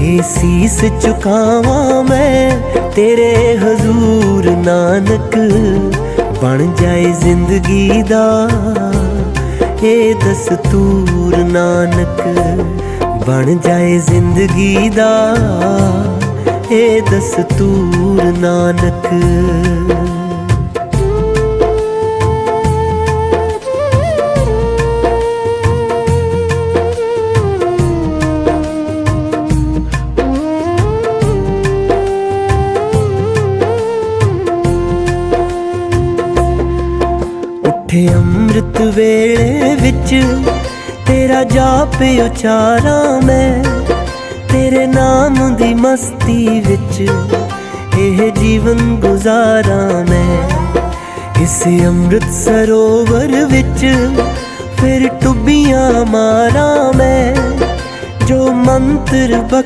ਇਹ ਸੀਸ ਝੁਕਾਵਾਂ ਮੈਂ, ਤੇਰੇ ਹਜ਼ੂਰ ਨਾਨਕ ਬਣ ਜਾਏ ਜ਼ਿੰਦਗੀ ਦਾ। ਇਹ ਦਸਤੂਰ ਨਾਨਕ ਬਣ ਜਾਏ ਜ਼ਿੰਦਗੀ ਦਾ। ਇਹ ਦਸਤੂਰ ਨਾਨਕ ਉੱਠੇ ਅੰਮ੍ਰਿਤ ਵੇਲੇ ਵਿੱਚ, ਤੇਰਾ ਜਾਪ ਉਚਾਰਾਂ ਮੈਂ, ਤੇਰੇ ਨਾਮ ਦੀ ਮਸਤੀ ਵਿੱਚ, ਇਹ ਜੀਵਨ ਗੁਜ਼ਾਰਾਂ ਮੈਂ। ਇਸ ਅੰਮ੍ਰਿਤ ਸਰੋਵਰ ਵਿੱਚ ਫਿਰ ਟੁੱਬੀਆਂ ਮਾਰਾਂ ਮੈਂ, ਜੋ ਮੰਤਰ